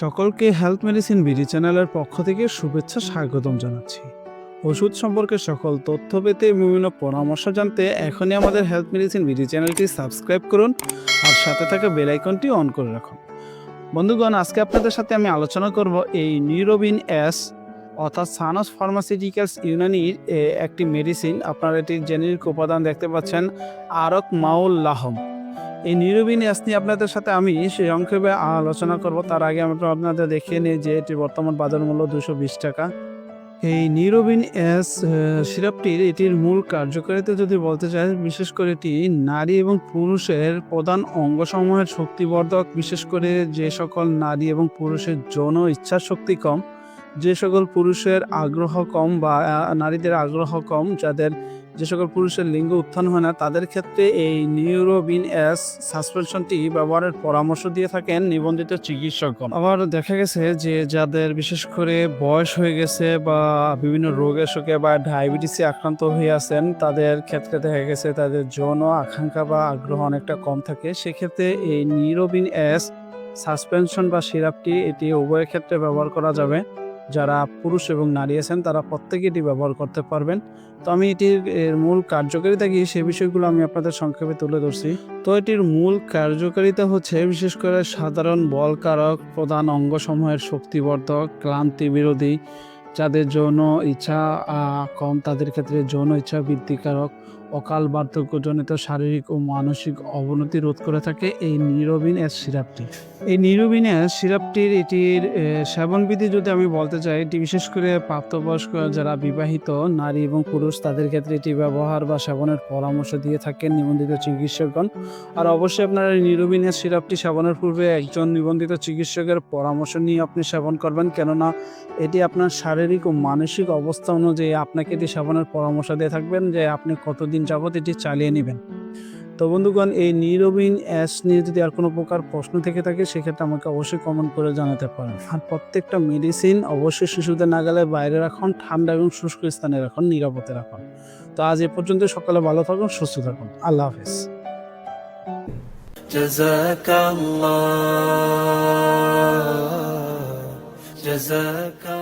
সকলকে health medicine BD চ্যানেলের পক্ষ থেকে শুভেচ্ছা, স্বাগতম জানাচ্ছি। ওষুধ সম্পর্কে সকল তথ্য পেতে বিভিন্ন পরামর্শ জানতে এখনই আমাদের হেলথ মেডিসিন বিডি চ্যানেলটি সাবস্ক্রাইব করুন আর সাথে থাকা বেল আইকনটি অন করে রাখুন। বন্ধুগণ, আজকে আপনাদের সাথে আমি আলোচনা করব এই নিউরোবিন এস, অর্থাৎ সানস ফার্মাসিউটিক্যালস ইউনানির একটি মেডিসিন। আপনারা এটির জেনেরিক উপাদান দেখতে পাচ্ছেন, আরক মাউল লাহম এই নিরবিন এস নিয়ে আপনাদের সাথে আমি সেই সংক্ষেপে আলোচনা করব। তার আগে আমি আপনাদের দেখিয়ে নিই যে এটি বর্তমান বাজার মূল্য দুশো বিশ টাকা। এই নিরোবিন এস সিরাপটির এটির মূল কার্যকারিতা যদি বলতে চাই, বিশেষ করে এটি নারী এবং পুরুষের প্রধান অঙ্গসমূহের শক্তিবর্ধক। বিশেষ করে যে সকল নারী এবং পুরুষের যৌন ইচ্ছা শক্তি কম, যে সকল পুরুষের আগ্রহ কম বা নারীদের আগ্রহ কম, যাদের যে সকল পুরুষের লিঙ্গ উত্থান হয় না, তাদের ক্ষেত্রে এই নিউরোবিন এস সাসপেনশনটি ব্যবহারের পরামর্শ দিয়ে থাকেন নিবন্ধিত চিকিৎসকগণ। আবার দেখা গেছে যে যাদের বিশেষ করে বয়স হয়ে গেছে বা বিভিন্ন রোগের শোকে বা ডায়াবেটিসে আক্রান্ত হয়ে আছেন, তাদের ক্ষেত্রে দেখা গেছে তাদের যৌন আকাঙ্ক্ষা বা আগ্রহ অনেকটা কম থাকে। সেক্ষেত্রে এই নিউরোবিন এস সাসপেনশন বা সিরাপটি এটি উভয়ের ক্ষেত্রে ব্যবহার করা যাবে। যারা পুরুষ এবং নারী আছেন, তারা প্রত্যেকে এটি ব্যবহার করতে পারবেন। তো আমি এটির মূল কার্যকারিতা কি, সে বিষয়গুলো আমি আপনাদের সংক্ষেপে তুলে ধরছি। তো এটির মূল কার্যকারিতা হচ্ছে, বিশেষ করে সাধারণ বলকারক প্রধান অঙ্গসমূহের শক্তিবর্ধক, ক্লান্তি বিরোধী যাদের যৌন ইচ্ছা কম, তাদের ক্ষেত্রে যৌন ইচ্ছা বৃদ্ধিকারক, অকাল বার্ধক্যজনিত শারীরিক ও মানসিক অবনতি রোধ করে থাকে এই নিরোবিন এস সিরাপটি। এই নিরোবিন এস সিরাপটির এটির সেবনবিধি যদি আমি বলতে চাই, এটি বিশেষ করে প্রাপ্তবয়স্ক যারা বিবাহিত, নারী এবং পুরুষ, তাদের ক্ষেত্রে এটি ব্যবহার বা সেবনের পরামর্শ দিয়ে থাকেন নিবন্ধিত চিকিৎসকগণ। আর অবশ্যই আপনারা নিরোবিন এস সিরাপটি সেবনের পূর্বে একজন নিবন্ধিত চিকিৎসকের পরামর্শ নিয়ে আপনি সেবন করবেন। কেননা, এটি আপনার শারীরিক ও মানসিক অবস্থা অনুযায়ী আপনাকে এটি সেবনের পরামর্শ দিয়ে থাকবেন যে আপনি কতদিন যাবত এটি চালিয়ে নেবেন তো বন্ধুগণ এই নিরোবিন অ্যাস নিয়ে যদি আর কোনো প্রকার প্রশ্ন থেকে থাকে সেক্ষেত্রে আমাকে অবশ্যই কমেন্ট করে জানাতে পারেন আর প্রত্যেকটা মেডিসিন অবশ্যই শিশুদের নাগালে বাইরে রাখুন ঠান্ডা এবং শুষ্ক স্থানে রাখুন নিরাপদে রাখুন তো আজ এ পর্যন্ত সকালে ভালো থাকুন সুস্থ থাকুন আল্লাহ হাফেজ جزاك الله جزاك